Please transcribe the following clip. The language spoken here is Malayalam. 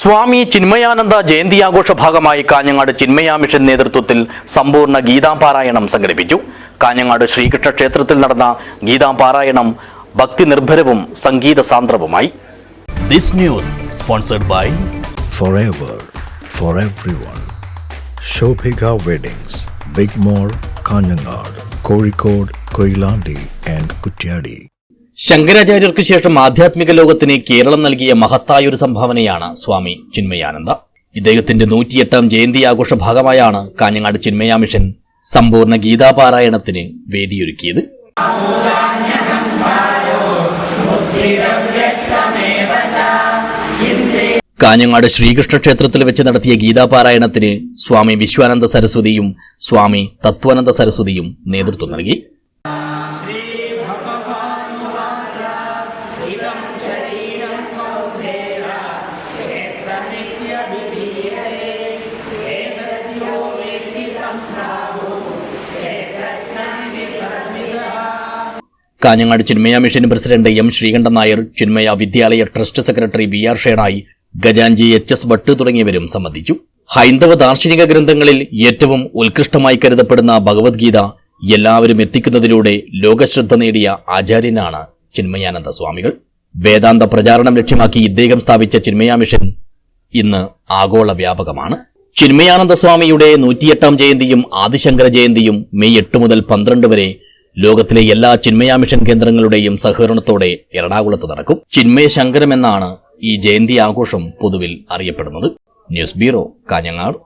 സ്വാമി ചിന്മയാനന്ദ ജയന്തി ആഘോഷ ഭാഗമായി കാഞ്ഞങ്ങാട് ചിന്മയാ മിഷൻ നേതൃത്വത്തിൽ സമ്പൂർണ ഗീതാപാരായണം സംഘടിപ്പിച്ചു. കാഞ്ഞങ്ങാട് ശ്രീകൃഷ്ണ ക്ഷേത്രത്തിൽ നടന്ന ഗീതാപാരായണം ഭക്തി നിർഭരവും സംഗീത സാന്ദ്രവുമായി. This news sponsored by Kozhikode, Koilandi and Kutyadi. ശങ്കരാചാര്യർക്ക് ശേഷം ആധ്യാത്മിക ലോകത്തിന് കേരളം നൽകിയ മഹത്തായ ഒരു സംഭാവനയാണ് സ്വാമി ചിന്മയാനന്ദ. ഇദ്ദേഹത്തിന്റെ നൂറ്റിയെട്ടാം ജയന്തി ആഘോഷ ഭാഗമായാണ് കാഞ്ഞങ്ങാട് ചിന്മയാ മിഷൻ സമ്പൂർണ ഗീതാപാരായണത്തിന് വേദിയൊരുക്കിയത്. കാഞ്ഞങ്ങാട് ശ്രീകൃഷ്ണ ക്ഷേത്രത്തിൽ വെച്ച് നടത്തിയ ഗീതാപാരായണത്തിന് സ്വാമി വിശ്വാനന്ദ സരസ്വതിയും സ്വാമി തത്വാനന്ദ സരസ്വതിയും നേതൃത്വം നൽകി. Kanhangad Chinmaya mission president M Sreekantan Nair Chinmaya Vidyalaya trust secretary B R Shenoy Gajanji H S Bhat തുടങ്ങിയവരും സംബന്ധിച്ചു. ഹൈന്ദവ ദാർശനിക ഗ്രന്ഥങ്ങളിൽ ഏറ്റവും ഉത്കൃഷ്ടമായി കരുതപ്പെടുന്ന ഭഗവത്ഗീത എല്ലാവരും എത്തിക്കുന്നതിലൂടെ ലോകശ്രദ്ധ നേടിയ ആചാര്യനാണ് ചിന്മയാനന്ദ സ്വാമികൾ. വേദാന്ത പ്രചാരണം ലക്ഷ്യമാക്കി ഇദ്ദേഹം സ്ഥാപിച്ച ചിന്മയ മിഷൻ ഇന്ന് ആഗോള വ്യാപകമാണ് ചിന്മയാനന്ദ സ്വാമിയുടെ നൂറ്റിയെട്ടാം ജയന്തിയും ആദിശങ്കര ജയന്തിയും മെയ് എട്ട് മുതൽ പന്ത്രണ്ട് വരെ ലോകത്തിലെ എല്ലാ ചിന്മയ മിഷൻ കേന്ദ്രങ്ങളുടെയും സഹകരണത്തോടെ എറണാകുളത്ത് നടക്കും. ചിന്മയ ശങ്കരം എന്നാണ് ഈ ജയന്തി ആഘോഷം പൊതുവിൽ അറിയപ്പെടുന്നത്. News bureau Kanhangad.